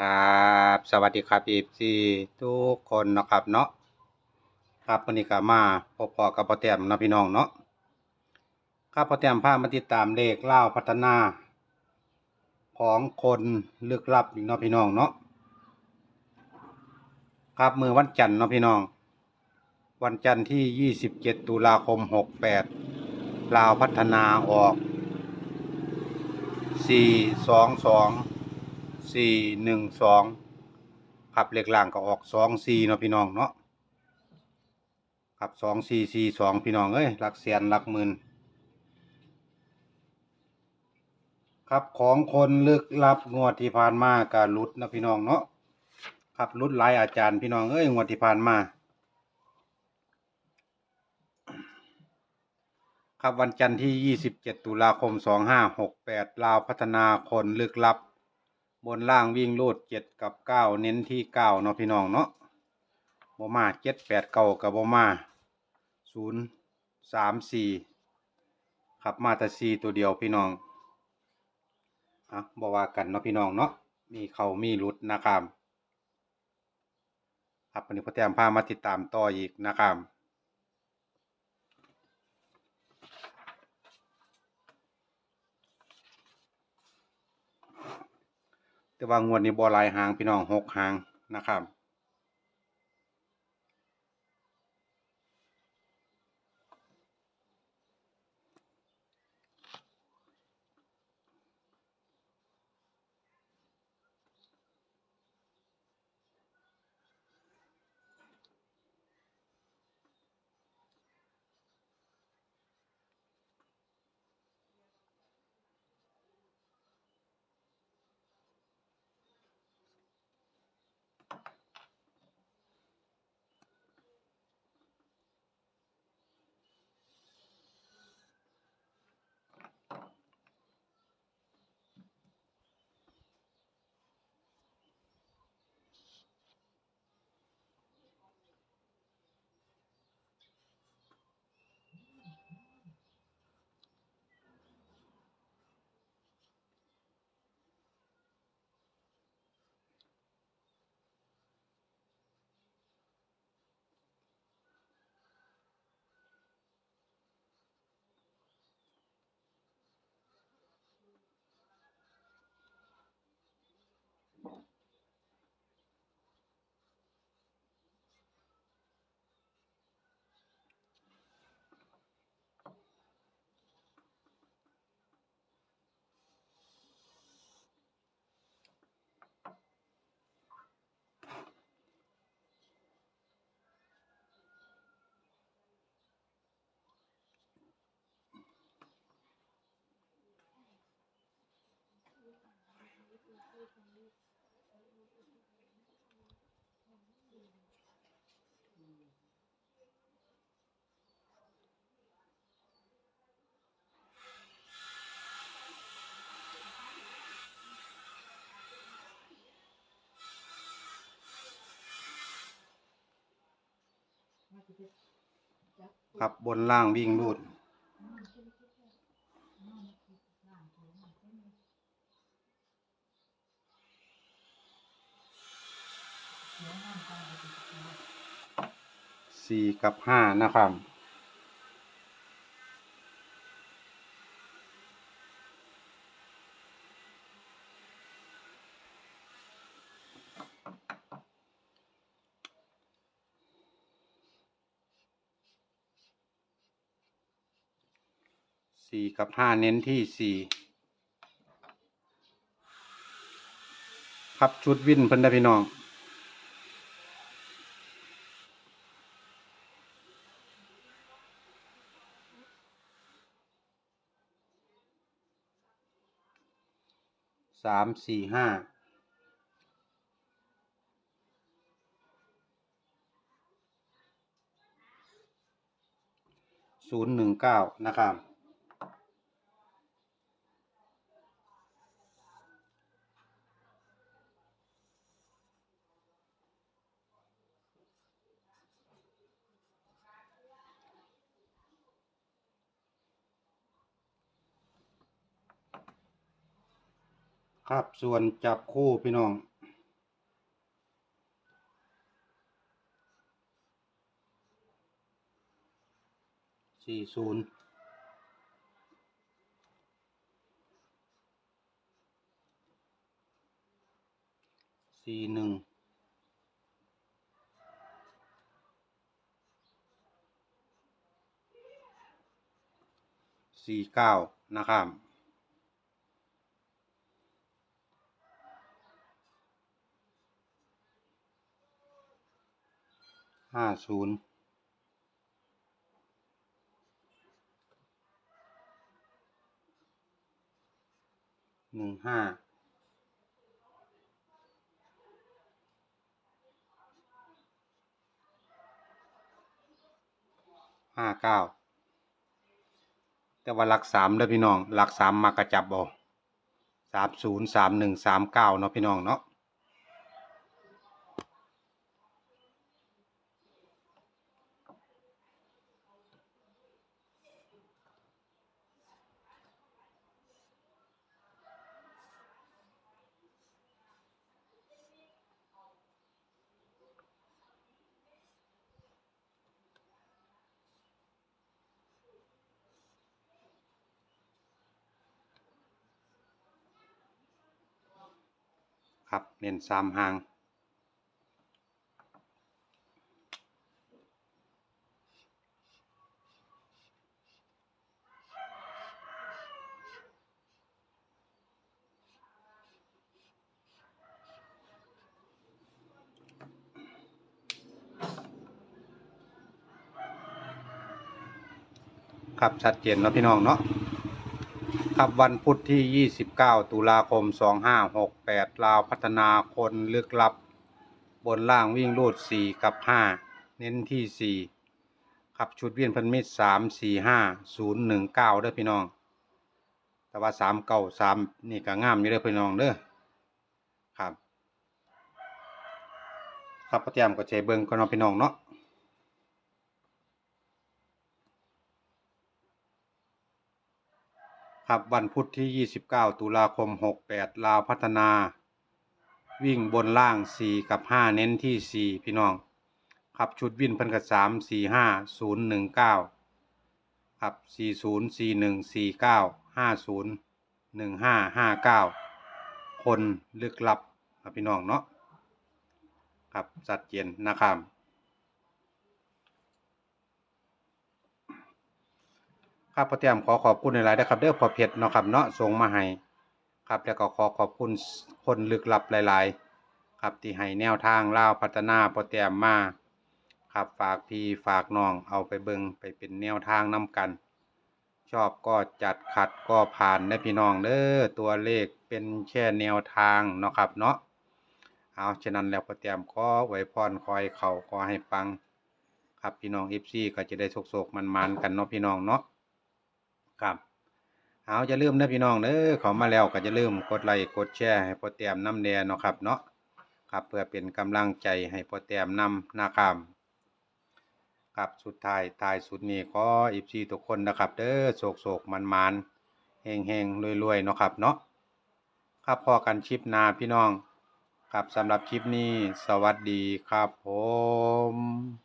ครับสวัสดีครับอีซีทุกคนนะครับเนาะครับวันนี้ก็มาพบพอกับพ่อแต้มเนาะพี่น้องเนาะครับพ่อแต้มพามาติดตามเลขเล่าพัฒนา ของคนลึกลับอีกเนาะพี่น้องเนาะครับมือวันจันทร์เนาะพี่น้อง วันจันทร์ที่ 27 ตุลาคม 68ลาวพัฒนาออก 422 สี่หนึ่งสองครับเลขล่างก็ออกสองสี่เนาะพี่น้องเนาะครับสองสี่สี่สองพี่น้องเอ้ยหลักแสนหลักหมื่นครับของคนลึกลับงวดที่ผ่านมาการลุดนะพี่น้องเนาะครับลุดหลายอาจารย์พี่น้องเอ้ยงวดที่ผ่านมาครับวันจันทร์ที่ 27 ตุลาคม 2568 ลาวพัฒนาคนลึกลับ บนล่างวิ่งรูดเจ็ดกับเก้าเน้นที่เก้าเนาะพี่น้องเนาะบมาเจ็ดแปดเก้ากับบมาศูนย์สามสี่ขับมาแต่สี่ตัวเดียวพี่น้องอะบอว่ากันเนาะพี่น้องเนาะมีเขามีรุดนะครับครับวันนี้พ่อแต้มพามาติดตามต่ออีกนะครับ แต่ว่างวดนี้บอลายหางพี่น้องหกหางนะครับ ครับบนล่างวิ่งรูด สี่กับห้านะครับ สี่กับห้าเน้นที่สี่ครับชุดวินเพิ่นได้พี่น้องสามสี่ห้าศูนย์หนึ่งเก้านะครับ ครับส่วนจับคู่พี่น้อง สี่ศูนย์สี่หนึ่งสี่เก้านะครับ ห้าศูนย์หนึ่งห้าห้าเก้าแต่ว่าหลักสามเด้อพี่น้องหลักสามมากระจับบ่สามศูนย์สามหนึ่งสามเก้าเนาะพี่น้องเนาะ ครับ เน้นสามหาง ครับชัดเจนเนาะพี่น้องเนาะ ครับวันพุธที่ 29 ตุลาคม 2568 ลาวพัฒนาคนลึกลับบนล่างวิ่งรูด 4 กับ 5 เน้นที่ 4 ครับชุดเวียนพันมิตร 3 4 5 0 1 9เด้อพี่น้อง แต่ว่า3 9 3นี่ก็งามอยู่เด้อพี่น้องเด้อครับ ครับพอเตรียมก็ใจเบิ่งก่อนเนาะพี่น้องเนาะ ครับวันพุธที่ 29 ตุลาคม 68 ลาวพัฒนา วิ่งบนล่าง 4 กับ 5 เน้นที่ 4 พี่น้อง ครับชุดวิ่นพันกับ3 4 5 0 1 9 ครับ 40 41 49 50 15 59 คนลึกลับครับพี่น้องเนาะครับสัดเจนนะครับ ครับพ่อเตรียมขอขอบคุณหลายๆนะครับเด้อพอเพชรเนาะครับเนาะส่งมาให้ครับแล้วก็ขอขอบคุณคนลึกลับหลาย ๆ ครับที่ให้แนวทางเล่าพัฒนาพ่อเตรียมมาครับฝากพี่ฝากน้องเอาไปเบิงไปเป็นแนวทางนํกัน ชอบก็จัดขัดก็ผ่านนะพี่น้องเด้อตัวเลขเป็นแค่แนวทางเนาะครับเนาะเอาฉะนั้นแล้วพ่อเตรียมขอไว้พรคอยเขาขอให้ปัง ครับพี่น้อง FC ก็จะได้โศกๆมันๆกันเนาะพี่น้องเนาะ ครับเอาจะลืมนะพี่น้องเด้อเขามาแล้วก็จะลืมกดไลค์กดแชร์ให้พอแต้มน้ำแดงเนาะครับเนาะครับเพื่อเป็นกำลังใจให้พอแต้มนำนะครับครับสุดท้ายท้ายสุดนี้ขออีพีทุกคนนะครับ เด้อโศกโศกมันมันเฮงเฮงรวยรวยเนาะครับเนาะครับพอกันชิปนาพี่น้อง ครับสำหรับคลิปนี้สวัสดีครับผม